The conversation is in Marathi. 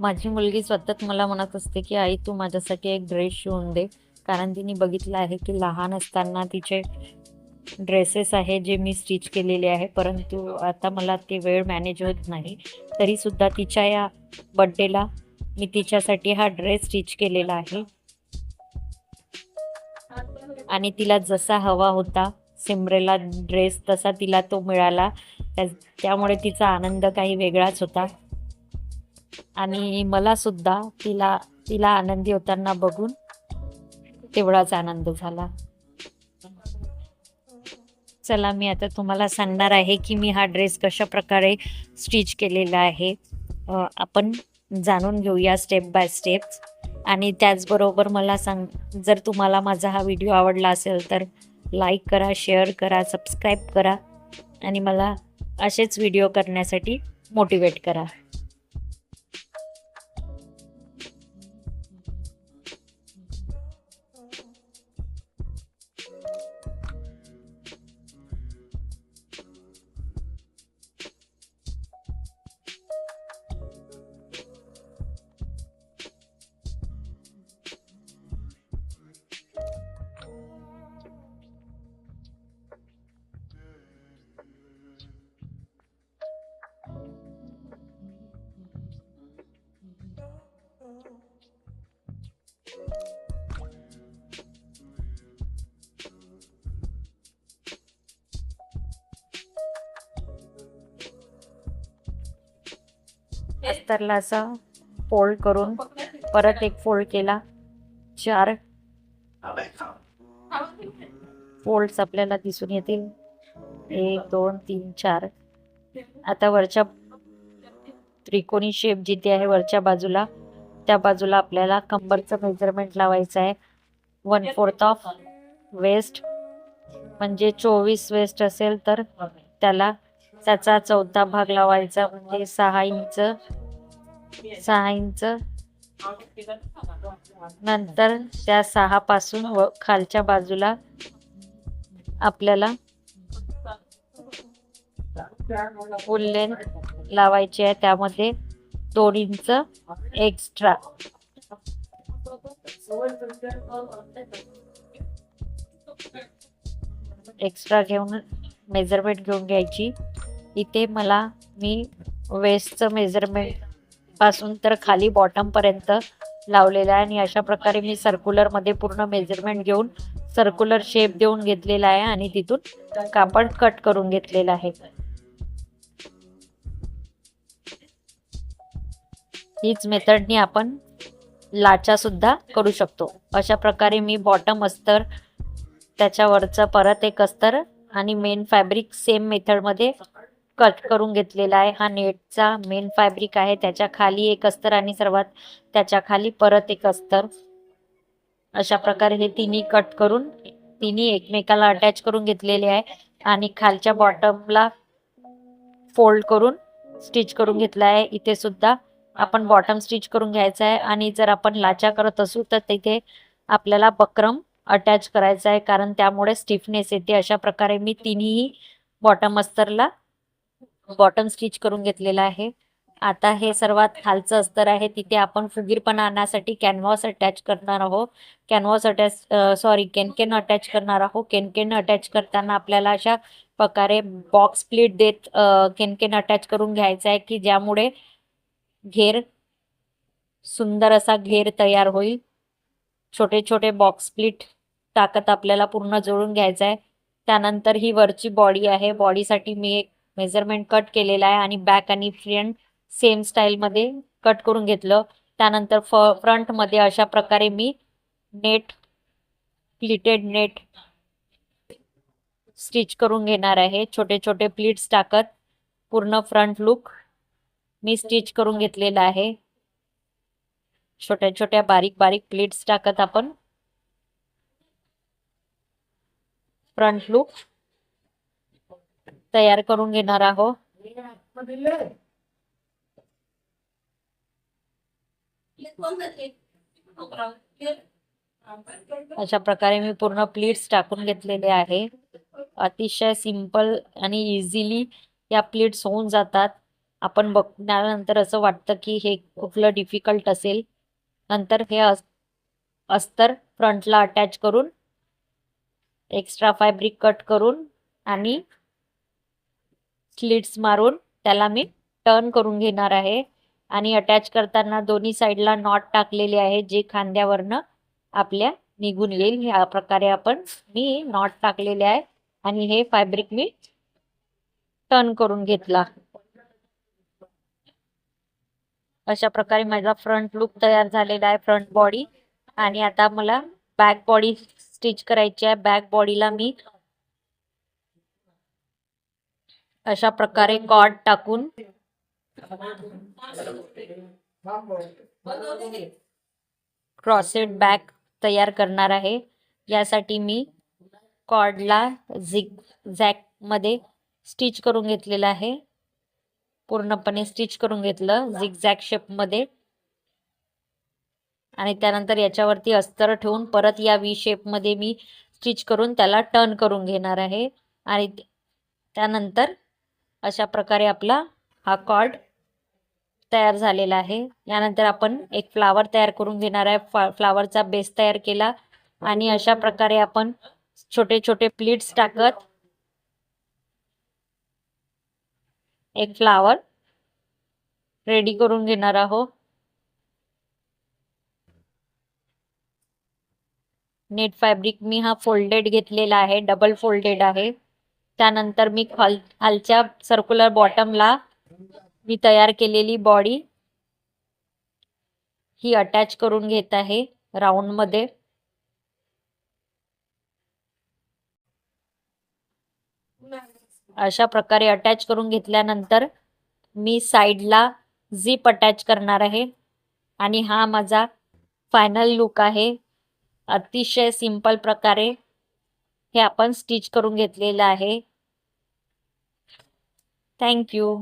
माझी मुलगी सतत मला म्हणत असते की आई तू माझ्यासाठी एक ड्रेस शिवून दे. कारण तिने बघितलं आहे की लहान असताना तिचे ड्रेसेस आहे जे मी स्टिच केलेले आहे. परंतु आता मला ते वेळ मॅनेज होत नाही. तरीसुद्धा तिच्या या बड्डेला मी तिच्यासाठी हा ड्रेस स्टिच केलेला आहे. आणि तिला जसा हवा होता सिमरेला ड्रेस तसा तिला तो मिळाला. त्या त्यामुळे तिचा आनंद काही वेगळाच होता. आणि मला सुद्धा तिला तिला आनंदी होताना बघून तेवढाच आनंद झाला. चला मी आता तुम्हाला सांगणार आहे की मी हा ड्रेस कशा प्रकारे स्टिच केलेला आहे. आपण जाणून घेऊया स्टेप बाय स्टेप. आणि त्याचबरोबर मला सांग जर तुम्हाला माझा हा व्हिडिओ आवडला असेल तर लाईक करा शेअर करा सबस्क्राईब करा आणि मला असेच व्हिडिओ करण्यासाठी मोटिवेट करा. अस्तरला असा फोल्ड करून परत एक फोल्ड केला. चार फोल्ड्स आपल्याला दिसून येतील. एक दोन तीन चार. आता वरच्या त्रिकोणी शेप जिथे आहे वरच्या बाजूला त्या बाजूला आपल्याला कंबरचं मेजरमेंट लावायचं आहे. वन फोर्थ ऑफ वेस्ट म्हणजे चोवीस वेस्ट असेल तर त्याला त्याचा चौथा भाग लावायचा म्हणजे सहा इंच सहा इंच. नंतर त्या सहा पासून व खालच्या बाजूला आपल्याला फुल लेंथ लावायची आहे. त्यामध्ये दोन इंच एक्स्ट्रा एक्स्ट्रा घेऊन मेजरमेंट घेऊन घ्यायची. इथे मला मी वेस्टचं मेजरमेंटपासून तर खाली बॉटमपर्यंत लावलेलं आहे आणि अशा प्रकारे मी सर्क्युलरमध्ये पूर्ण मेजरमेंट घेऊन सर्क्युलर शेप देऊन घेतलेला आहे आणि तिथून कापड कट करून घेतलेलं आहे. हीच मेथडनी आपण लाचासुद्धा करू शकतो. अशा प्रकारे मी बॉटम अस्तर त्याच्यावरचं परत एक अस्तर आणि मेन फॅब्रिक सेम मेथडमध्ये कट करून घेतलेला आहे. हा नेटचा मेन फॅब्रिक आहे. त्याच्याखाली एक अस्तर आणि सर्वात त्याच्याखाली परत एक अस्तर. अशा प्रकारे हे तिन्ही कट करून तिन्ही एकमेकाला अटॅच करून घेतलेले आहे आणि खालच्या बॉटमला फोल्ड करून स्टिच करून घेतला आहे. इथे सुद्धा आपण बॉटम स्टिच करून घ्यायचं आहे आणि जर आपण लाचा करत असू तर तिथे आपल्याला बक्रम अटॅच करायचा आहे कारण त्यामुळे स्टिफनेस येते. अशा प्रकारे मी तिन्ही बॉटम अस्तरला बॉटम स्टिच करून घेतलेला आहे. आता हे सर्वात खालचं अस्तर आहे. तिथे आपण फुगीरपणा आणण्यासाठी कॅनव्हास अटॅच करणार आहोत. कॅनव्हास अटॅच सॉरी केनकेन अटॅच करणार आहोत. केनकेन अटॅच करताना आपल्याला अशा प्रकारे बॉक्स प्लेट देत केनकेन अटॅच करून घ्यायचा आहे की ज्यामुळे घेर सुंदर असा घेर तयार होईल. छोटे छोटे बॉक्स प्लिट टाकत आपल्याला पूर्ण जोडून घ्यायचं आहे त्यानंतर ही वरची बॉडी आहे. बॉडीसाठी मी एक मेजरमेंट कट केलेला आहे आणि बॅक आणि फ्रंट सेम स्टाईलमध्ये कट करून घेतलं. त्यानंतर फ फ्रंटमध्ये अशा प्रकारे मी नेट प्लिटेड नेट स्टिच करून घेणार आहे. छोटे छोटे प्लीट्स टाकत पूर्ण फ्रंट लुक मी स्टिच करून घेतलेला आहे. छोट्या छोट्या बारीक बारीक प्लेट्स टाकत आपण. फ्रंट लुक तयार करून घेणार आहोत. अशा प्रकारे मी पूर्ण प्लीट्स टाकून घेतलेले आहे. अतिशय सिंपल आणि इझिली या प्लीट्स होऊन जातात. आपण बघण्यानंतर असं वाटतं की हे कुठलं डिफिकल्ट असेल. नंतर हे अस अस्तर फ्रंटला अटॅच करून एक्स्ट्रा फॅब्रिक कट करून आणि स्लिट्स मारून त्याला मी टर्न करून घेणार आहे. आणि अटॅच करताना दोन्ही साईडला नॉट टाकलेले आहे जे खांद्यावरनं आपल्या निघून येईल. ह्या प्रकारे आपण मी नॉट टाकलेले आहे आणि हे फॅब्रिक मी टर्न करून घेतला. अशा प्रकारे माझा फ्रंट लुक तयार झालेला आहे फ्रंट बॉडी आणि आता मला बॅक बॉडी स्टिच करायची आहे. बॅक बॉडीला मी अशा प्रकारे कॉर्ड टाकून क्रॉसेड बॅक तयार करणार आहे. यासाठी मी कॉर्डला झिग झॅकमध्ये स्टिच करून घेतलेलं आहे. पूर्णपणे स्टिच करून घेतलं झिगझॅक शेपमध्ये आणि त्यानंतर याच्यावरती अस्तर ठेवून परत या वी शेपमध्ये मी स्टिच करून त्याला टर्न करून घेणार आहे. आणि त्यानंतर अशा प्रकारे आपला हा कॉर्ड तयार झालेला आहे. यानंतर आपण एक फ्लावर तयार करून घेणार आहे. फ्लावरचा बेस तयार केला. आणि अशा प्रकारे आपण छोटे छोटे प्लीट्स टाकत एक फ्लावर रेडी करून घेणार आहोत. नेट फॅब्रिक मी हा फोल्डेड घेतलेला आहे डबल फोल्डेड आहे. त्यानंतर मी खाल खालच्या सर्क्युलर बॉटमला मी तयार केलेली बॉडी ही अटॅच करून घेत आहे राऊंडमध्ये अशा प्रकारे अटॅच करून घेतल्यानंतर मी साईडला झिप अटॅच करणार आहे. आणि हा माझा फायनल लुक आहे. अतिशय सिंपल प्रकारे हे आपण स्टिच करून घेतलेलं आहे. थँक्यू